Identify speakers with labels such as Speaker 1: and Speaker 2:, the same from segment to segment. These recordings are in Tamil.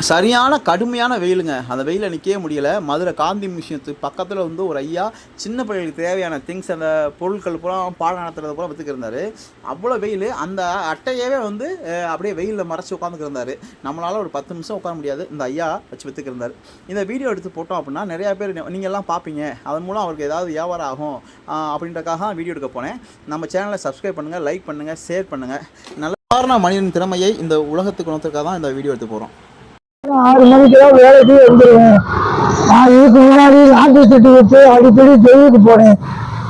Speaker 1: சரியான கடுமையான வெயிலுங்க. அந்த வெயிலில் நிற்கவே முடியல. மதுரை காந்தி மியூசியத்துக்கு பக்கத்தில் வந்து ஒரு ஐயா சின்ன பிள்ளைகளுக்கு தேவையான திங்ஸ் அந்த பொருட்கள் பூரா பாடம் நடத்துறது பூரா விற்றுக்கிருந்தாரு அவ்வளோ வெயில். அந்த அட்டையவே வந்து அப்படியே வெயிலில் மறைச்சி உட்காந்துக்கிருந்தாரு நம்மளால் ஒரு பத்து நிமிஷம் உட்கார முடியாது. இந்த ஐயா வச்சு விற்றுக்கிருந்தாரு இந்த வீடியோ எடுத்து போட்டோம் அப்படின்னா நிறையா பேர் நீங்கள்லாம் பார்ப்பீங்க அதன் மூலம் அவருக்கு ஏதாவது வியாபாரம் ஆகும். அப்படின்றக்காக வீடியோ எடுக்க போனேன். நம்ம சேனலை சப்ஸ்கிரைப் பண்ணுங்கள் லைக் பண்ணுங்கள் ஷேர் பண்ணுங்கள் நல்ல சாதாரண மனிதன் திறமையை இந்த உலகத்துக்கு உணர்த்துக்காக தான் இந்த வீடியோ எடுத்து போகிறோம்
Speaker 2: ஆறு மணிக்கு தான் வேலைக்கு வந்துடுவேன் நான் இதுக்கு முன்னாடி நாட்டு சட்டி விட்டு அடிக்கடி ஜெயிலுக்கு போனேன்.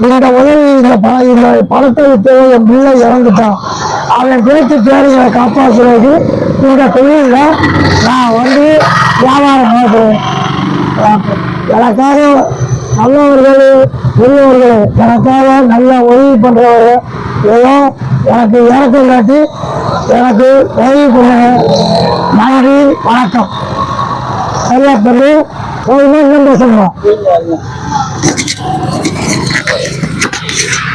Speaker 2: என்னோட உதவி இந்த ப இந்த பணத்தை விட்டு என் பிள்ளை இறந்துட்டான். அவன் பேச்சு தேவைகளை காப்பாற்றுறதுக்கு இந்த தொழிலில் நான் வந்து வியாபாரம் பார்க்குறேன். எனக்காக நல்லவர்கள் பெரியவர்கள் எனக்காக நல்ல உதவி பண்ணுறவர்கள் ஏதோ எனக்கு இறக்கம் காட்டி எனக்கு உதவி பண்ணுங்க. நான் வணக்கம். சரியா போதுமா இன்னும் பேசணுமா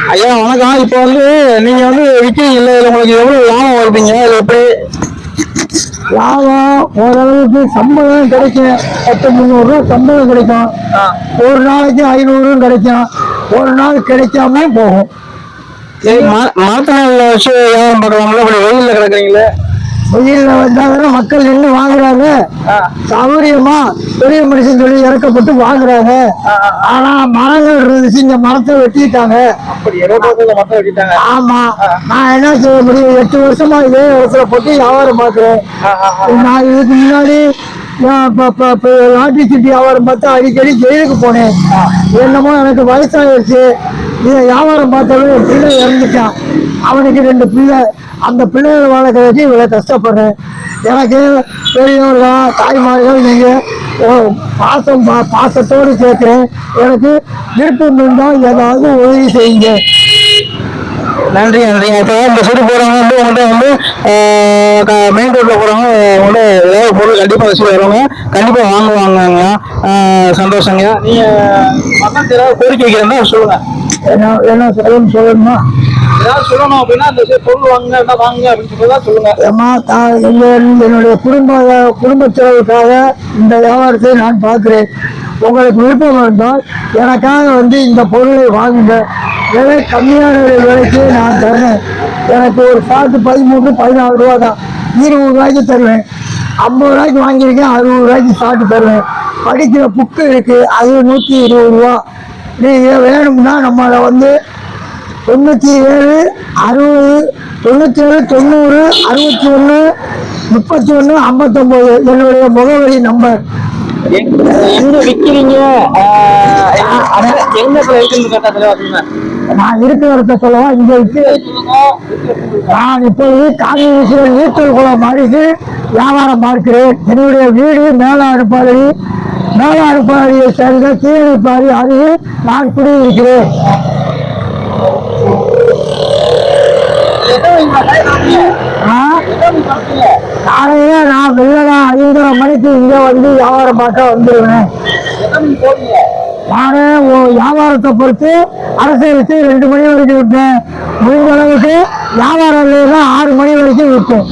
Speaker 3: ஐயா வணக்கம். இப்போ வந்து நீங்க வந்து விற்கிறீங்கல்ல இதுல உங்களுக்கு எவ்வளவு லாபம் வருவீங்க இது எப்படி?
Speaker 2: லாபம் ஓரளவுக்கு சம்பளம் கிடைக்கும். பத்து முந்நூறுரூவா சம்பளம் கிடைக்கும். ஒரு நாளைக்கு ஐநூறும் கிடைக்கும். ஒரு நாள் கிடைக்காம போகும்.
Speaker 3: ம- மரத்தினால வச்சு வியாபாரம் பண்ணுவாங்களா இப்படி வெயில்ல கிடக்குறீங்களே?
Speaker 2: வெயிலில் வந்தாங்கன்னா மக்கள் நின்று வாங்குறாங்க. சௌகரியமா பெரிய மனுஷன் சொல்லி இறக்கப்பட்டு வாங்குறாங்க. ஆனா மரங்கள் இருந்துச்சு இந்த மரத்தை வெட்டிட்டாங்க. ஆமா. நான் என்ன செய்ய முடியும்? எட்டு வருஷமா இதே இடத்துல போட்டு வியாபாரம் பார்க்கிறேன். நான் இதுக்கு முன்னாடி லாட்டரி சீட்டு வியாபாரம் பார்த்து அடிக்கடி ஜெயிலுக்கு போனேன். என்னமோ எனக்கு வயசாகிடுச்சு இதை வியாபாரம் பார்த்தவன் என் பிள்ளை இறந்துட்டான். அவனுக்கு ரெண்டு பிள்ளை. அந்த பிள்ளைகளை வளர்க்க வச்சு இவ்வளோ கஷ்டப்படுறேன். எனக்கு பெரியவர்கள் தாய்மார்கள் நீங்கள் பாசம் பா பாசத்தோடு கேட்குறேன். எனக்கு விருப்பம் இருந்தால் ஏதாவது உதவி செய்யுங்க.
Speaker 3: நன்றி நன்றி. இப்போ இந்த சைடு போறவங்க வந்து உங்கள்கிட்ட வந்து மெயின் ரோட்ல போறவங்க உங்கள்கிட்ட ஏதாவது பொருள் கண்டிப்பா வச்சு வருவாங்க கண்டிப்பா வாங்குவாங்க சந்தோஷங்க. நீங்க மக்களுக்கு ஏதாவது கோரிக்கை வைக்கிறதா சொல்லுங்க.
Speaker 2: என்ன என்ன சொல்லணும் சொல்லணுமா?
Speaker 3: ஏதாவது சொல்லணும் அப்படின்னா இந்த பொருள் வாங்குங்க இருந்தா அப்படின்னு சொல்லி தான் சொல்லுங்க
Speaker 2: ஏம்மா தான் என்னுடைய குடும்ப குடும்ப செலவுக்காக இந்த வியாபாரத்தை நான் பார்க்கிறேன். உங்களுக்கு விருப்பம் இருந்தால் எனக்காக வந்து இந்த பொருளை வாங்குங்க. விலை கம்மியான விலைக்கு நான் தர்றேன் எனக்கு ஒரு பாட்டு பதிமூணு பதினாலு ரூபா தான். இருபது ரூபாய்க்கு தருவேன். ஐம்பது ரூபாய்க்கு வாங்கியிருக்கேன் அறுபது ரூபாய்க்கு சாட்டு தருவேன். படிக்கிற புக்கு இருக்குது அது நூற்றி இருபது ரூபா. நீங்கள் வேணும்னா நம்மளை வந்து தொண்ணூற்றி ஏழு அறுபது தொண்ணூற்றி ஏழு தொண்ணூறு அறுபத்தி ஒன்று முப்பத்தி ஒன்று ஐம்பத்தொம்போது என்னுடைய முகவரி நம்பர்.
Speaker 3: எங்க சொல்லுங்க.
Speaker 2: நான் இருக்கிற இடத்த சொல்லவா? இங்கே நான் இப்பொழுது காங்கிரஸில் நீச்சல் குளம் மாறிட்டு வியாபாரம் பார்க்கிறேன். என்னுடைய வீடு மேலாடுப்பாடி மேலாடுப்பாடியை சேர்ந்த கீழப்பாடி அருகில் நான் குடியிருக்கிறேன். காலையில நான் வெள்ளடா ஐந்தரை மணிக்கு இங்க வந்து வியாபாரம் பார்க்க வந்துடுவேன் நானே வியாபாரத்தை பொறுத்து அரசியலுக்கு ரெண்டு மணி வரைக்கும் விட்டேன் முடிந்த அளவுக்கு வியாபாரம் இல்லைன்னா ஆறு மணி வரைக்கும் விட்டேன்